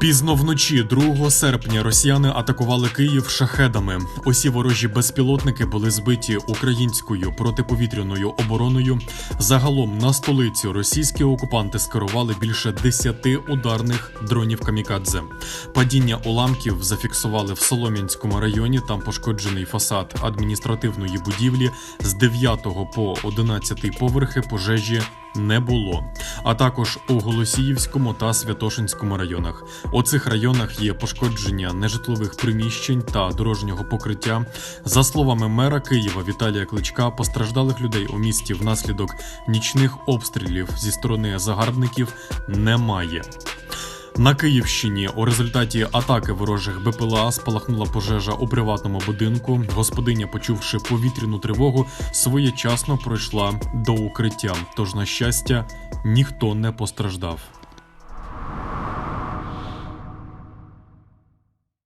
Пізно вночі, 2 серпня, росіяни атакували Київ шахедами. Усі ворожі безпілотники були збиті українською протиповітряною обороною. Загалом на столицю російські окупанти скерували більше 10 ударних дронів камікадзе. Падіння уламків зафіксували в Солом'янському районі. Там пошкоджений фасад адміністративної будівлі з 9 по 11 поверхи пожежі не було. А також у Голосіївському та Святошинському районах. У цих районах є пошкодження нежитлових приміщень та дорожнього покриття. За словами мера Києва Віталія Кличка, постраждалих людей у місті внаслідок нічних обстрілів зі сторони загарбників немає. На Київщині у результаті атаки ворожих БПЛА спалахнула пожежа у приватному будинку. Господиня, почувши повітряну тривогу, своєчасно пройшла до укриття. Тож, на щастя, ніхто не постраждав.